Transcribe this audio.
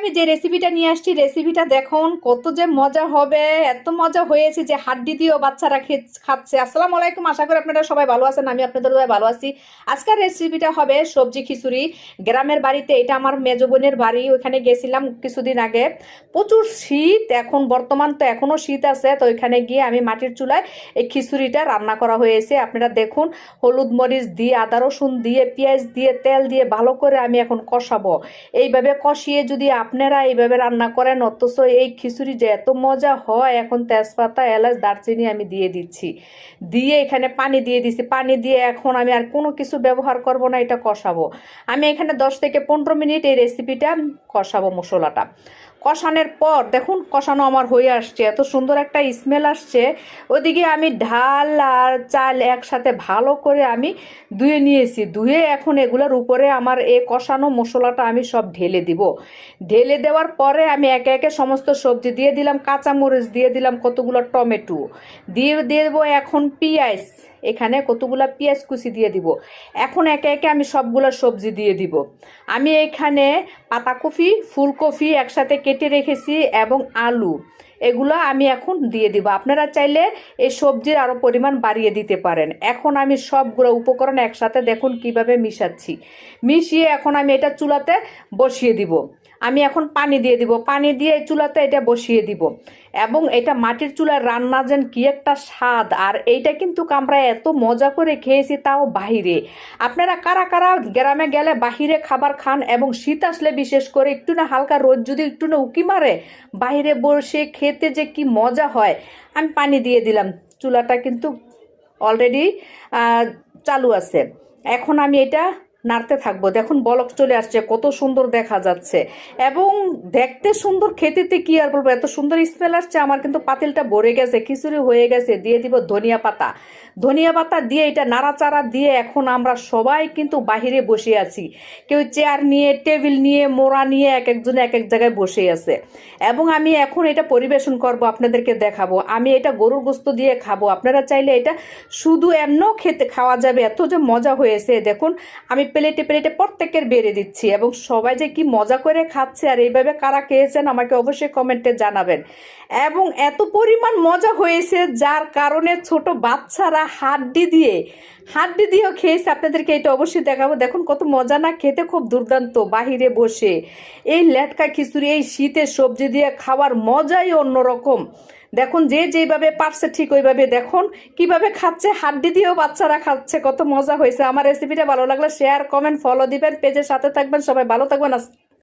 আমি যে রেসিপিটা নিয়ে আসছি রেসিপিটা দেখুন, কত যে মজা হবে, এত মজা হয়েছে যে হাড্ডি দিয়েও বাচ্চারা খাচ্ছে। আসসালামু আলাইকুম, আশা করি আপনারা সবাই ভালো আছেন, আমি আপনাদের সবাই ভালো আছি। আজকের রেসিপিটা হবে সবজি খিচুড়ি। গ্রামের বাড়িতে, এটা আমার মেজ বোনের বাড়ি, ওইখানে গেছিলাম কিছুদিন আগে। প্রচুর শীত, এখন বর্তমান তো এখনও শীত আছে, তো ওইখানে গিয়ে আমি মাটির চুলায় এই খিচুড়িটা রান্না করা হয়েছে। আপনারা দেখুন, হলুদ মরিচ দিয়ে, আদা রসুন দিয়ে, পেঁয়াজ দিয়ে, তেল দিয়ে ভালো করে আমি এখন কষাবো। এইভাবে কষিয়ে যদি আপনারা এইভাবে রান্না করেন, অথচ এই খিচুড়ি যে এত মজা হয়, এখন তেজপাতা, এলাচ, দারচিনি আমি দিয়ে দিচ্ছি। দিয়ে এখানে পানি দিয়ে দিচ্ছি পানি দিয়ে এখন আমি আর কোনো কিছু ব্যবহার করব না, এটা কষাবো। আমি এখানে দশ থেকে পনেরো মিনিট এই রেসিপিটা কষাবো মশলাটা। কষানোর পর, দেখুন কষানো আমার হয়ে আসছে, এত সুন্দর একটা স্মেল আসছে। ওদিকে আমি ঢাল আর চাল একসাথে ভালো করে আমি ধুয়ে নিয়েছি। ধুয়ে এখন এগুলোর উপরে আমার এ কষানো মশলাটা আমি সব ঢেলে দিব। ঢেলে দেওয়ার পরে আমি একে একে সমস্ত সবজি দিয়ে দিলাম, কাঁচামরিচ দিয়ে দিলাম কতগুলো টমেটো। দিয়ে দিয়ে দেবো এখন পেঁয়াজ। এখানে কতগুলো পেঁয়াজ কুচি দিয়ে দিব। এখন একে একে আমি সবগুলো সবজি দিয়ে দিব। আমি এখানে পাতাকপি, ফুলকপি একসাথে কেটে রেখেছি এবং আলু। এগুলো আমি এখন দিয়ে দিব। আপনারা চাইলে এই সবজির আরও পরিমাণ বাড়িয়ে দিতে পারেন। এখন আমি সবগুলো উপকরণ একসাথে দেখুন কীভাবে মিশাচ্ছি। মিশিয়ে এখন আমি এটা চুলাতে বসিয়ে দিব। আমি এখন পানি দিয়ে দিব। পানি দিয়ে চুলাতে এটা বসিয়ে দিব। এবং এটা মাটির চুলার রান্না যেন কি একটা স্বাদ। আর এইটা কিন্তু আমরা এত মজা করে খেয়েছি, তাও বাহিরে। আপনারা কারা কারা গ্রামে গেলে বাহিরে খাবার খান এবং শীত আসলে বিশেষ করে একটু না হালকা রোদ যদি একটু না উকি মারে বাইরে বসে খেতে যে কি মজা হয়। আমি পানি দিয়ে দিলাম। চুলাটা কিন্তু অলরেডি চালু আছে। এখন আমি এটা নাড়তে থাকব। দেখুন, বলক চলে আসছে, কত সুন্দর দেখা যাচ্ছে। এবং দেখতে সুন্দর, খেতেতে কি আর বলব, এত সুন্দর স্মেল আসছে, আমার কিন্তু পাতিলটা ভরে গেছে, খিচুড়ি হয়ে গেছে, দিয়ে দিব ধনিয়া পাতা। ধনিয়া পাতা দিয়ে এটা নাড়াচাড়া দিয়ে এখন আমরা সবাই কিন্তু বাহিরে বসে আছি। কেউ চেয়ার নিয়ে টেবিল নিয়ে, মোড়া নিয়ে এক একজন এক এক জায়গায় বসে আছে। এবং আমি এখন এটা পরিবেশন করব, আপনাদেরকে দেখাবো। আমি এটা গরুর গোস্ত দিয়ে খাব। আপনারা চাইলে এটা শুধু এমনও খেতে, খাওয়া যাবে। এত যে মজা হয়েছে, দেখুন, আমি প্লেটে প্লেটে প্রত্যেকের বেড়ে দিচ্ছি এবং সবাই যে কি মজা করে খাচ্ছে আর এইভাবে কারা খেয়েছেন আমাকে অবশ্যই কমেন্টে জানাবেন। এবং এত পরিমাণ মজা হয়েছে যার কারণে ছোট বাচ্চারা হাড্ডি দিয়ে, হাড্ডি দিয়েও খেয়েছে। আপনাদেরকে এটা অবশ্যই দেখাবো। দেখুন কত মজা না, খেতে খুব দুর্দান্ত বাহিরে বসে। এই লেটকা খিচুড়ি, এই শীতের সবজি দিয়ে খাওয়ার মজাই অন্যরকম। দেখুন, যে যেভাবে পারছে ঠিক ওইভাবে দেখুন, কীভাবে খাচ্ছে হাড্ডি দিয়েও বাচ্চারা খাচ্ছে, কত মজা হয়েছে। আমার রেসিপিটা ভালো লাগলে শেয়ার কমেন্ট ফলো দিবেন পেজের সাথে থাকবেন, সবাই ভালো থাকবেন